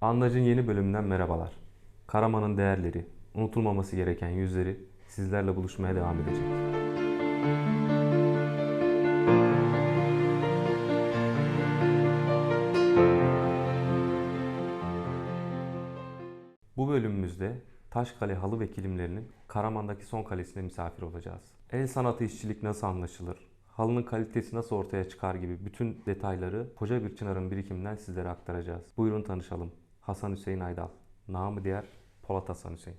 Andac'ın yeni bölümünden merhabalar. Karaman'ın değerleri, unutulmaması gereken yüzleri sizlerle buluşmaya devam edecek. Bu bölümümüzde Taşkale halı ve kilimlerinin Karaman'daki son kalesine misafir olacağız. El sanatı işçilik nasıl anlaşılır? Halının kalitesi nasıl ortaya çıkar gibi bütün detayları koca bir çınarın birikiminden sizlere aktaracağız. Buyurun tanışalım. Hasan Hüseyin Aydal. Namı diğer Polat Hasan Hüseyin.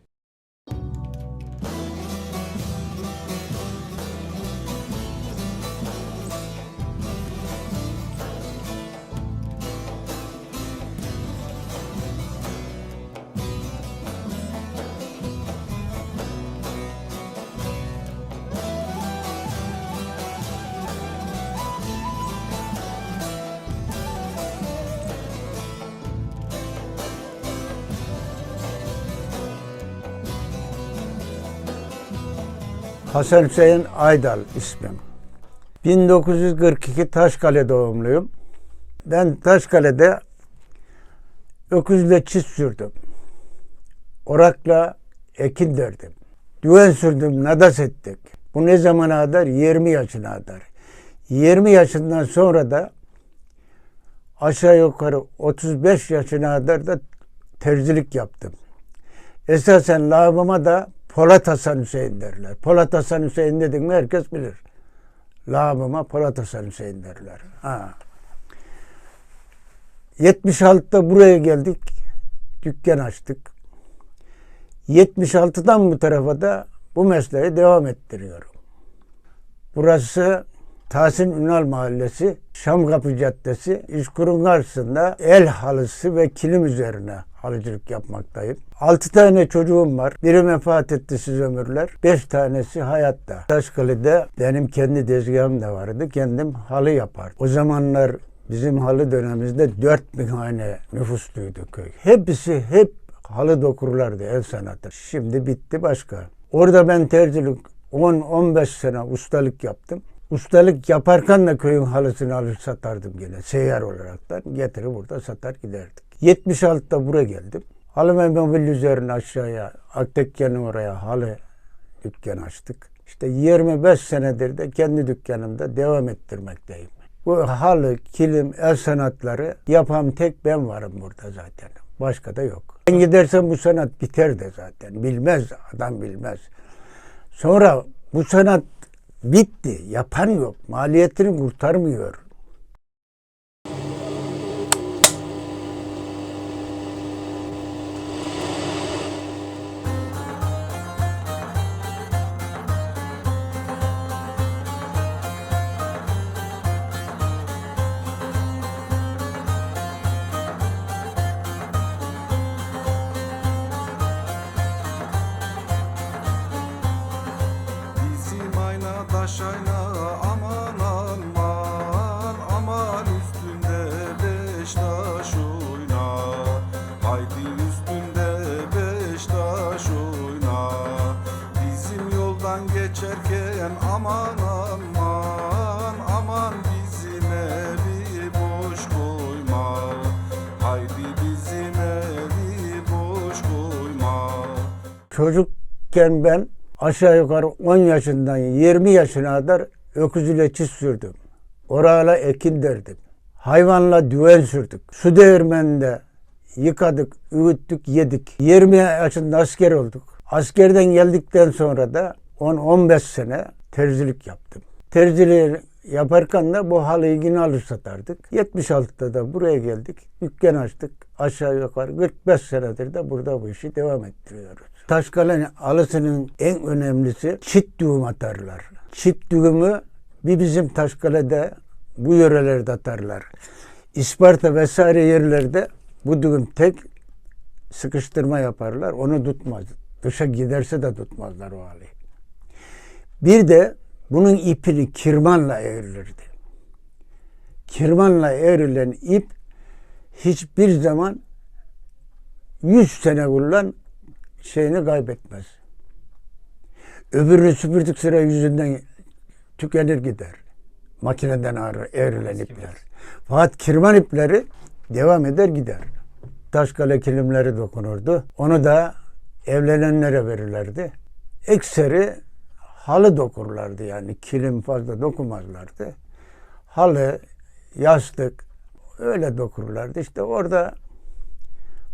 Hasan Hüseyin Aydal ismim. 1942 Taşkale doğumluyum. Ben Taşkale'de öküzle çiz sürdüm. Orakla ekin derdim. Düven sürdüm, nadas ettik. Bu ne zamana kadar? 20 yaşına kadar. 20 yaşından sonra da aşağı yukarı 35 yaşına kadar da terzilik yaptım. Esasen lağımıma da Polat Hasan Hüseyin derler. Polat Hasan Hüseyin dedik mi herkes bilir. Lağımıma Polat Hasan Hüseyin derler. Ha. 76'da buraya geldik. Dükkan açtık. 76'dan bu tarafa da bu mesleği devam ettiriyorum. Burası Tahsin Ünal Mahallesi, Şamkapı Caddesi, İşkur'un karşısında el halısı ve kilim üzerine halıcılık yapmaktayım. 6 tane çocuğum var. Biri vefat etti siz ömürler. 5 tanesi hayatta. Taşkale'de benim kendi tezgahım da vardı. Kendim halı yapardım. O zamanlar bizim halı dönemimizde 4000 hane nüfusluydu köy. Hepsi hep halı dokurlardı el sanatı. Şimdi bitti başka. Orada ben terzilik 10-15 sene ustalık yaptım. Ustalık yaparken de köyün halısını alır satardım gene seyyar olaraktan. Getirir burada satar giderdik. 76'da buraya geldim. Halı ve mobil üzerine aşağıya Aktekken'in oraya halı dükkan açtık. İşte 25 senedir de kendi dükkanımda devam ettirmekteyim. Bu halı, kilim, el sanatları yapan tek ben varım burada zaten. Başka da yok. Ben gidersem bu sanat biter de zaten. Bilmez, adam bilmez. Sonra bu sanat bitti. Yapan yok. Maliyetini kurtarmıyor. Çocukken ben aşağı yukarı 10 yaşından 20 yaşına kadar öküz ile sürdüm. Orayla ekin derdim. Hayvanla düven sürdük. Su değirmeninde yıkadık, öğüttük, yedik. 20 yaşında asker olduk. Askerden geldikten sonra da 10-15 sene terzilik yaptım. Terziliği yaparken de bu halıyı yine alır satardık. 76'da da buraya geldik. Dükkan açtık. Aşağı yukarı 45 senedir de burada bu işi devam ettiriyoruz. Taşkale alısının en önemlisi çit düğüm atarlar. Çit düğümü bir bizim Taşkale'de bu yörelerde atarlar. İsparta vesaire yerlerde bu düğüm tek sıkıştırma yaparlar. Onu tutmaz. Dışa giderse de tutmazlar o halıyı. Bir de bunun ipini kirmanla eğrilirdi. Kirmanla eğrilen ip hiçbir zaman 100 sene kullan şeyini kaybetmez. Öbürünü süpürdük sıra yüzünden tükenir gider. Makineden ağrı, eğrilen ipler. Fakat kirman ipleri devam eder gider. Taşkale kilimleri dokunurdu. Onu da evlenenlere verirlerdi. Ekseri halı dokurlardı yani. Kilim fazla dokumazlardı. Halı, yastık öyle dokurlardı. İşte orada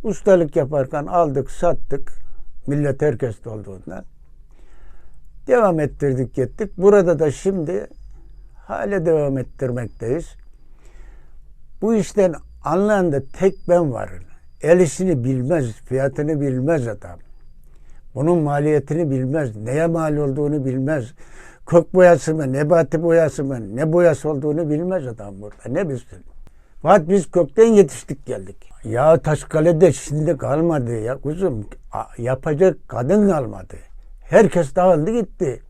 ustalık yaparken aldık, sattık. Millet herkes olduğundan. Devam ettirdik gittik. Burada da şimdi hala devam ettirmekteyiz. Bu işten anlayan da tek ben varım. El işini bilmez, fiyatını bilmez adam. Bunun maliyetini bilmez, neye mal olduğunu bilmez. Kök boyası mı, nebati boyası mı, ne boyası olduğunu bilmez adam burada. Ne bilsin? Fakat biz kökten yetiştik geldik. Ya Taşkale'de şimdi kalmadı ya kuzum. Yapacak kadın kalmadı. Herkes dağıldı gitti.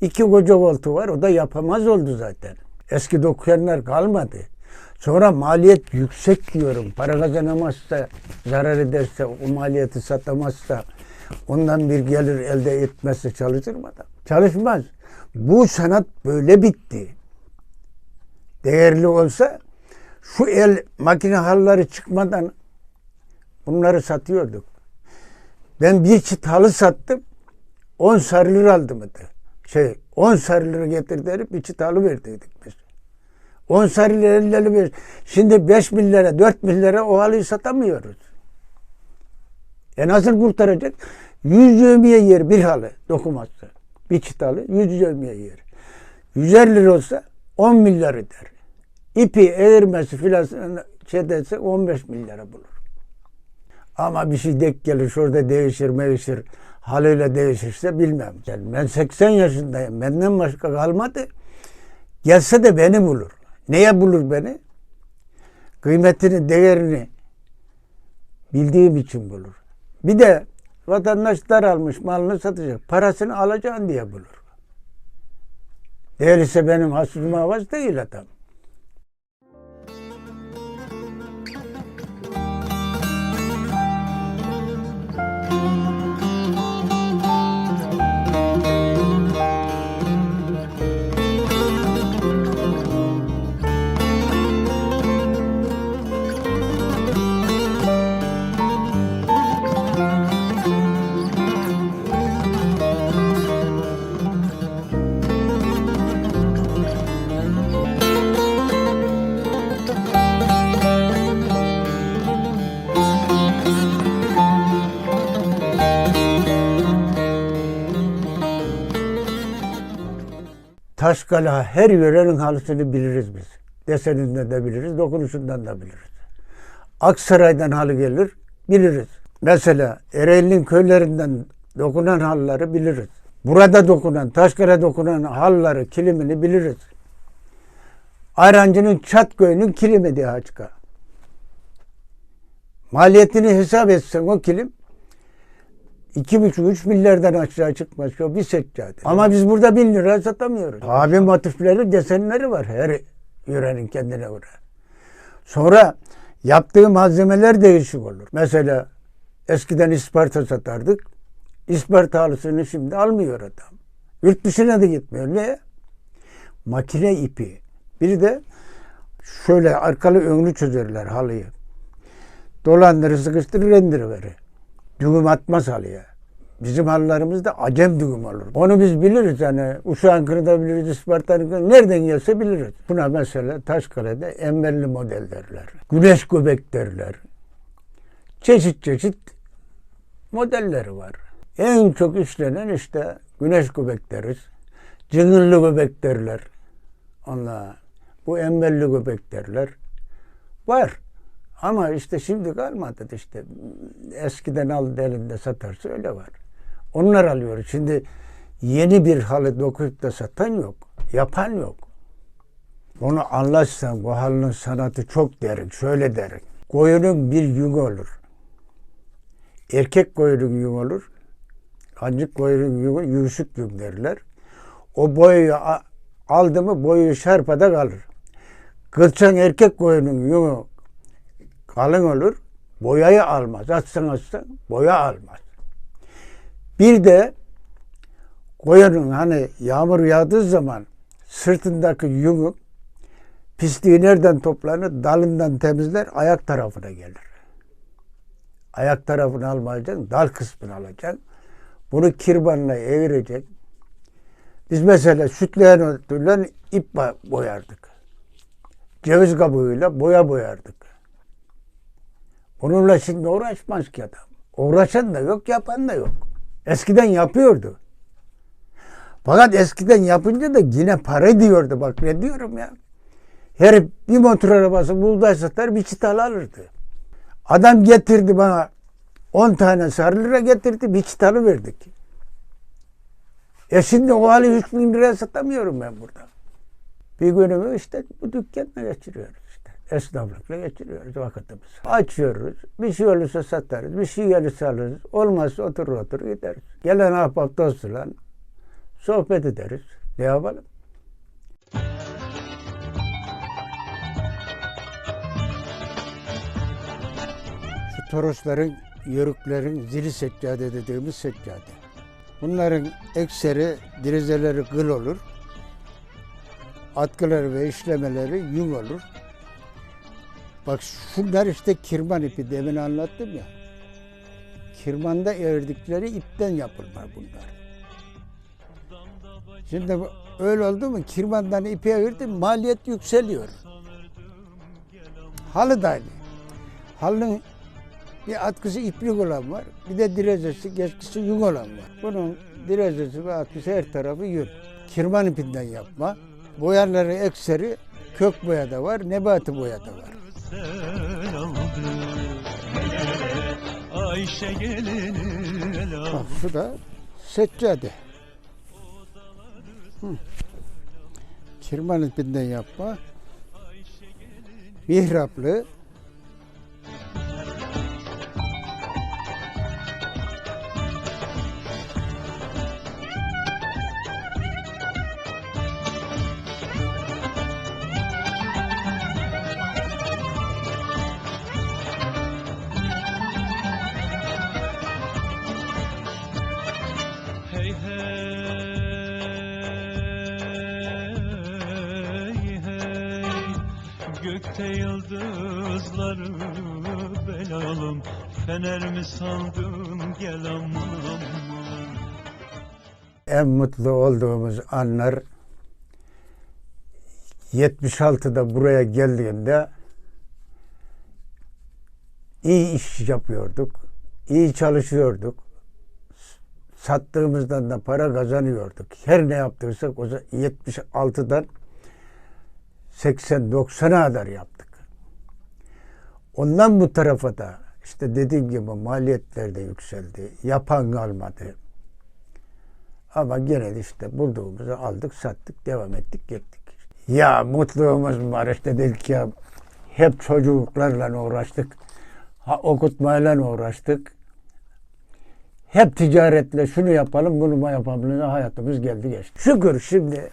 İki koca koltuğu var o da yapamaz oldu zaten. Eski dokuyanlar kalmadı. Sonra maliyet yüksek diyorum. Para kazanamazsa, zarar ederse, o maliyeti satamazsa, ondan bir gelir elde etmezse çalışır mı adam? Çalışmaz. Bu sanat böyle bitti. Değerli olsa şu el makine halları çıkmadan bunları satıyorduk. Ben bir çift halı sattım. 10 sarı lira aldım. Şey 10 sarı lira getir derip bir çift halı verdiydik biz. 10 sarı lira 50 lira ver. Şimdi 5 bin lira 4 bin lira o halıyı satamıyoruz. E nasıl kurtaracak? 100 yövmiye yer bir halı dokumazsa. Bir çift halı 100 yövmiye yer. 150 lira olsa 10 milyar eder. İpi eğirmesi filan şey derse 15 milyara bulur. Ama bir şey denk gelir şurada değişir mevişir halıyla değişirse bilmem. Yani ben 80 yaşındayım. Benden başka kalmadı. Gelse de beni bulur. Neye bulur beni? Kıymetini, değerini bildiğim için bulur. Bir de vatandaş daralmış malını satacak. Parasını alacaksın diye bulur. Değerliyse benim hasbim avaz değil adam. Taşkale her yörenin halısını biliriz biz. Deseninden de biliriz, dokunuşundan da biliriz. Aksaray'dan halı gelir, biliriz. Mesela Ereğli'nin köylerinden dokunan halıları biliriz. Burada dokunan, Taşkale dokunan halıları, kilimini biliriz. Ayrancı'nın Çatköy'ünün kilimi diye açıka. Maliyetini hesap etsen o kilim iki buçuk üç milyardan aşağı çıkmaz o bir seccade. Ama biz burada bin lira satamıyoruz. Abi motifleri, desenleri var her yörenin kendine göre. Sonra yaptığı malzemeler değişik olur. Mesela eskiden Isparta satardık. Isparta halısını şimdi almıyor adam. Yurt dışına da gitmiyor. Ne? Makine ipi. Bir de şöyle arkalı önlü çözerler halıyı. Dolandırı sıkıştırır indiriverir. Düğüm atmaz halıya. Bizim halılarımızda acem düğüm olur. Onu biz biliriz yani. Uşağın kırıda biliriz, Isparta'nın kırıda. Nereden gelse biliriz. Buna mesela Taşkale'de emmerli model derler. Güneş göbek derler. Çeşit çeşit modelleri var. En çok işlenen işte güneş göbek deriz. Cıngırlı göbek derler. Allah. Bu emmerli göbek derler. Var. Ama işte şimdi kalmadı işte. Eskiden al elinde satarsa öyle var. Onlar alıyor. Şimdi yeni bir halı dokuyup da satan yok. Yapan yok. Onu anlatsan bu halının sanatı çok derin. Şöyle derin. Koyunun bir yünü olur. Erkek koyunun yünü olur. Kancık koyunun yünü yüksük yün derler. O boyu aldı mı boyu şarpada kalır. Kılçan erkek koyunun yünü kalın olur. Boyayı almaz. Atsan atsan boya almaz. Bir de koyunun hani yağmur yağdığı zaman sırtındaki yünü pisliği nereden toplanır? Dalından temizler, ayak tarafına gelir. Ayak tarafını almayacaksın, dal kısmını alacaksın. Bunu kirbanla evireceksin. Biz mesela sütleyen örtüyle ip boyardık. Ceviz kabuğuyla boya boyardık. Onunla şimdi uğraşmaz ki adam. Uğraşan da yok, yapan da yok. Eskiden yapıyordu. Fakat eskiden yapınca da yine para diyordu. Bak ne diyorum ya. Her bir motor arabası buğday satar bir çital alırdı. Adam getirdi bana 10 tane sarı lira getirdi bir çitalı verdik. E şimdi o hali 3 bin liraya satamıyorum ben burada. Bir günümü işte bu dükkanla geçiriyoruz işte. Esnaflıkla geçiriyoruz vakitimizi. Açıyoruz. Bir şey olursa satarız. Bir şey gelirse alırız. Olmazsa oturur oturur gideriz. Gelen ahbap dostuyla sohbet ederiz. Ne yapalım? Şu torosların, yörüklerin zili seccade dediğimiz seccade. Bunların ekseri dirizeleri kıl olur. Atkıları ve işlemeleri yün olur. Bak şunlar işte kirman ipi demin anlattım ya. Kirmanda evrdikleri ipten yapılma bunlar. Şimdi öyle oldu mu kirmandan ipi evirdim maliyet yükseliyor. Halı da aynı. Halının bir atkısı iplik olan var. Bir de direzesi, geçkisi yün olan var. Bunun direzesi ve atkısı her tarafı yün. Kirman ipinden yapma. Boyaları ekseri kök boya da var, nebati boya da var. El aldı Ayşe gelini el aldı şu da seccade. Kirman ipinden yapma. Mihraplı. Gökte yıldızları belalım Fener mi sandın gel aman en mutlu olduğumuz anlar 76'da buraya geldiğimde iyi iş yapıyorduk. iyi çalışıyorduk. Sattığımızdan da para kazanıyorduk. Her ne yaptıysak o zaman 76'dan 80-90'a kadar yaptık. Ondan bu tarafa da işte dediğim gibi maliyetler de yükseldi. Yapan kalmadı. Ama gene işte bulduğumuzu aldık, sattık, devam ettik, gittik. Ya mutluluğumuz var işte dedik ya hep çocuklarla uğraştık. Ha, okutmayla uğraştık. Hep ticaretle şunu yapalım, bunu yapalım. Hayatımız geldi geçti. Şükür şimdi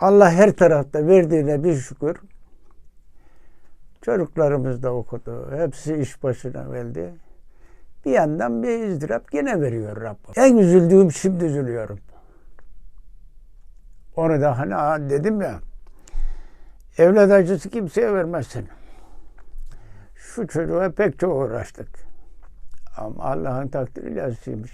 Allah her tarafta verdiğine bir şükür. Çocuklarımız da okudu. Hepsi iş başına geldi. Bir yandan bir izdırap gene veriyor Rabbim. En üzüldüğüm şimdi üzülüyorum. Onu da hani ha dedim ya evlat acısı kimseye vermezsin. Şu çocuğa pek çok uğraştık. Ama Allah'ın takdiri lazımmış.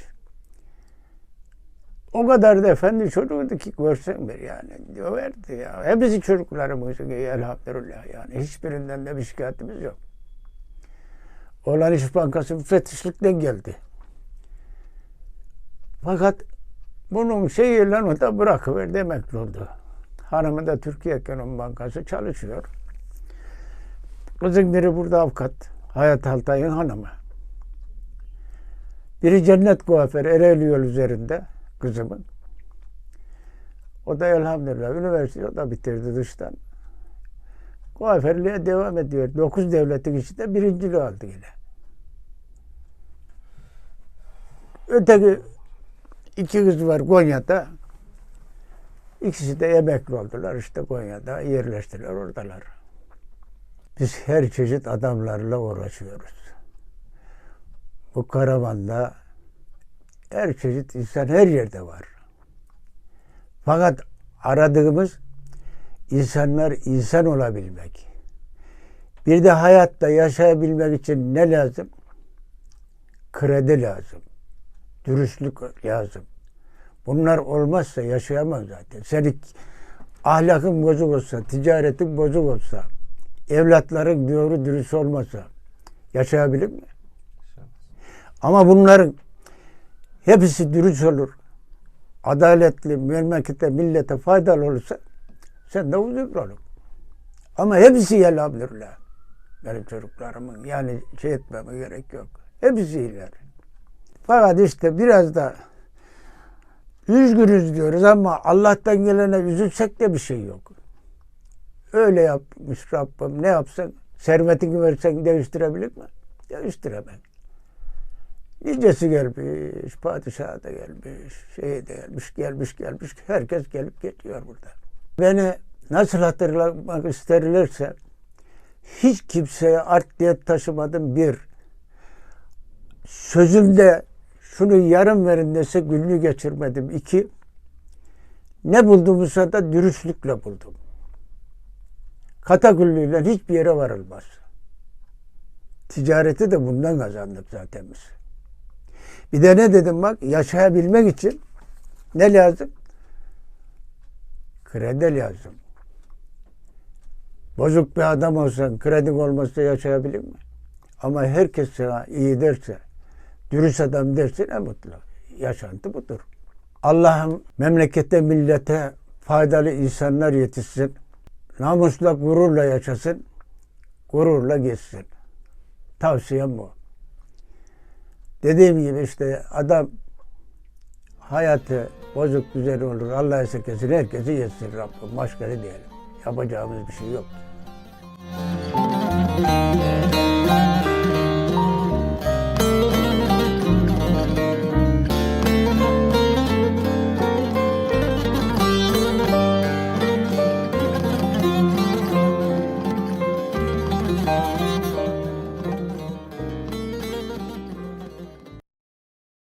O kadar da efendi çocuğuydu ki görsen bir yani. Döverdi ya. Hepsi çocuklarımızın iyi elhamdülillah yani. Hiçbirinden de bir şikayetimiz yok. Olan İş Bankası müfettişlikten geldi. Fakat bunun şeyiyle o da bırakıverdi emekli oldu. Hanımı da Türkiye Ekonomi Bankası çalışıyor. Kızın biri burada avukat. Hayat Altay'ın hanımı. Biri cennet kuaförü Ereğli yol üzerinde kızımın. O da elhamdülillah üniversite o da bitirdi dıştan. Kuaförlüğe devam ediyor. Dokuz devletin içinde birinciliği aldı yine. Öteki iki kız var Konya'da. İkisi de emekli oldular. İşte Konya'da yerleştiler oradalar. Biz her çeşit adamlarla uğraşıyoruz. Bu karavanda her çeşit insan her yerde var. Fakat aradığımız insanlar insan olabilmek. Bir de hayatta yaşayabilmek için ne lazım? kredi lazım. Dürüstlük lazım. Bunlar olmazsa yaşayamaz zaten. Senin ahlakın bozuk olsa, ticaretin bozuk olsa, evlatların doğru dürüst olmasa yaşayabilir mi? Ama bunların hepsi dürüst olur. Adaletli, memlekete, millete faydalı olursa sen de huzurlu olur. Ama hepsi elhamdülillah. Benim çocuklarımın yani şey etmeme gerek yok. Hepsi iyiler. Fakat işte biraz da üzgünüz diyoruz ama Allah'tan gelene üzülsek de bir şey yok. Öyle yapmış Rabbim. Ne yapsan servetini versen değiştirebilir mi? Değiştiremez. Nicesi gelmiş, padişah da gelmiş, şey de gelmiş, gelmiş, gelmiş. Herkes gelip geçiyor burada. Beni nasıl hatırlamak isterlerse hiç kimseye art diyet taşımadım bir. Sözümde şunu yarım verin dese gülünü geçirmedim. iki. Ne bulduğumuzsa da dürüstlükle buldum. Katakullüyle hiçbir yere varılmaz. Ticareti de bundan kazandık zaten biz. Bir de ne dedim bak yaşayabilmek için ne lazım? Kredi lazım. Bozuk bir adam olsan kredin olmazsa yaşayabilir mi? Ama herkes sana iyi derse, dürüst adam derse ne mutlu. Yaşantı budur. Allah'ım memlekete, millete faydalı insanlar yetişsin. Namusla, gururla yaşasın. Gururla geçsin. Tavsiyem bu. Dediğim gibi işte adam hayatı bozuk güzel olur. Allah esirgesin. Herkesi yetsin Rabbim. Başka ne diyelim. Yapacağımız bir şey yok.